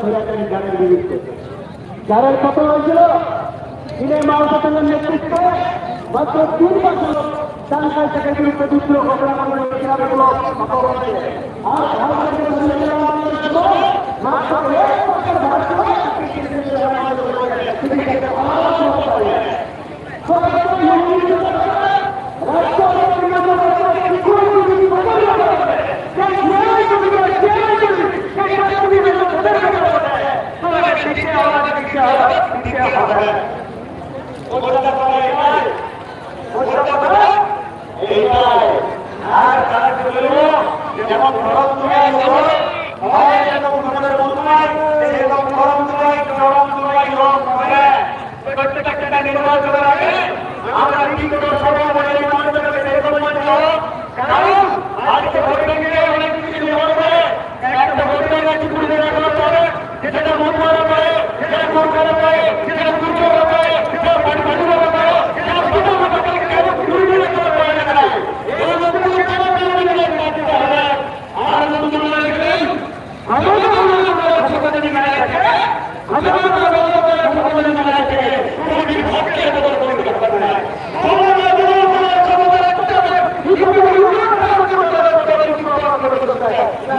সৈরাচারী গানের বিরুদ্ধে যারের কথা হয়েছিল তিনি মাওলাতের নেতৃত্বে মাত্র তিন বছর টাঙ্কাই থেকে বিরুদ্ধে বিদ্রোহ ঘটনা করে আর ভারত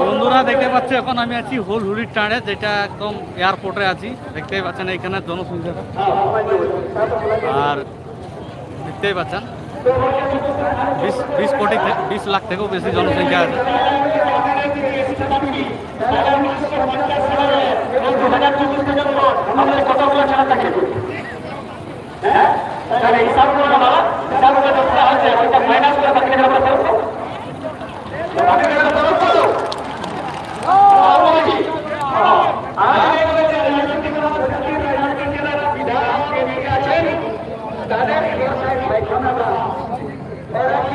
বন্ধুরা দেখতে পাচ্ছি, এখন আমি আছি হোল হুলির টাঁড়ে যেটা একদম এয়ারপোর্টে আছি। দেখতেই পাচ্ছেন এখানে জনসংখ্যাটা আর দেখতেই পাচ্ছেন, বিশ বিশ কোটি বিশ লাখ থেকেও বেশি জনসংখ্যা আছে থাকে হ্যাঁ তাহলে হিসাব করে না হিসাব করে যতটা আছে ওইটা মাইনাস করে থাকলে আমরা করব তাদের ব্যবসায় পায়খানারা এরা কিছু করে নিয়ে কেন্দ্র সরকারের সঙ্গে যারা যারা কেন্দ্র সরকার সঙ্গে নিয়ে আসে পারবেন না শ্বশুর সংখ্যা তাহলে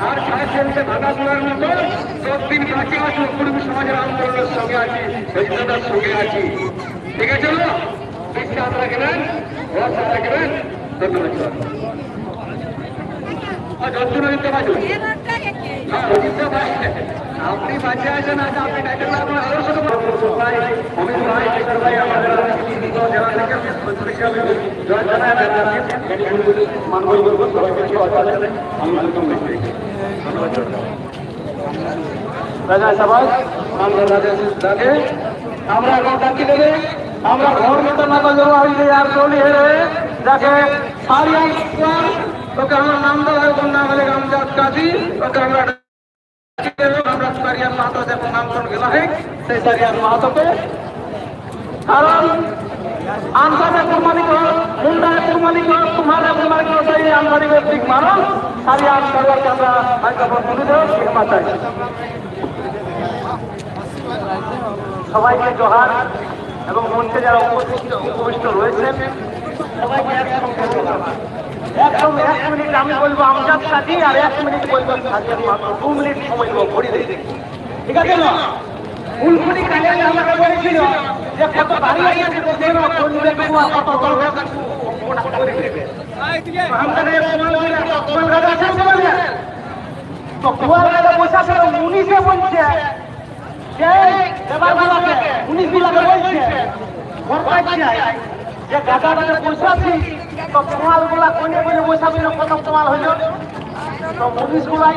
আর আর সাহেবকে ভাগা করার মতো সবদিন কাছে আসুন কুড়ি সমাজের আন্দোলনের সঙ্গে আছি সৈন্যতার সঙ্গে আছি। ঠিক আছে বিশ্বাস রাখবেন ভরসা রাখবেন ধন্যবাদ যন্ত্রণা দিতে পারবেন আপনি বাঁচে আছেন আজ আপনি আরও ছোট অমিত ভাই কিশোর ভাই আমাদের জেলা থেকে জয় জানায় মানবই সবাইকে আমি আমরা এখন ডাকি দেবে আমরা ঘর মতো না করলে হইলে আর চলি হেরে যাকে সারিয়া ওকে আমার নাম দেওয়া ওর নাম হলে আমজাদ কাজী ওকে আমরা আমরা সারিয়ান মাহাতো যখন নামকরণ গেলা হয় সেই সারিয়ান মাহাতোকে কারণ আনসারে কুরবানি কর মুন্ডায় কুরবানি কর তোমারে কুরবানি কর সেই আনসারি ব্যক্তিক সরকারকে আমরা তুলে ক্ষমা চাই সবাইকে জোহার এবং মঞ্চে যারা উপবিষ্ট রয়েছেন সবাইকে একসঙ্গে একদম এক মিনিট আমি বলব আমজাদ কাজী আর এক মিনিট বলব মাত্র। দু মিনিট সময় দেবো ঘড়ি দেখি ঠিক আছে না? ফুলকুড়ি কাজে আমাকে বলেছিল যে কত আছে তো কুয়ার পয়সা ছিল উনিশে বলছে। যে দেবাগুলাকে উনিশ গুলাকে বলছে পাইছে। যে গাদাটাকে পয়সা দিই তো কুয়ালগুলা কোনে কোনে দিল কত কুয়াল হইল? তো উনিশ গুলাই.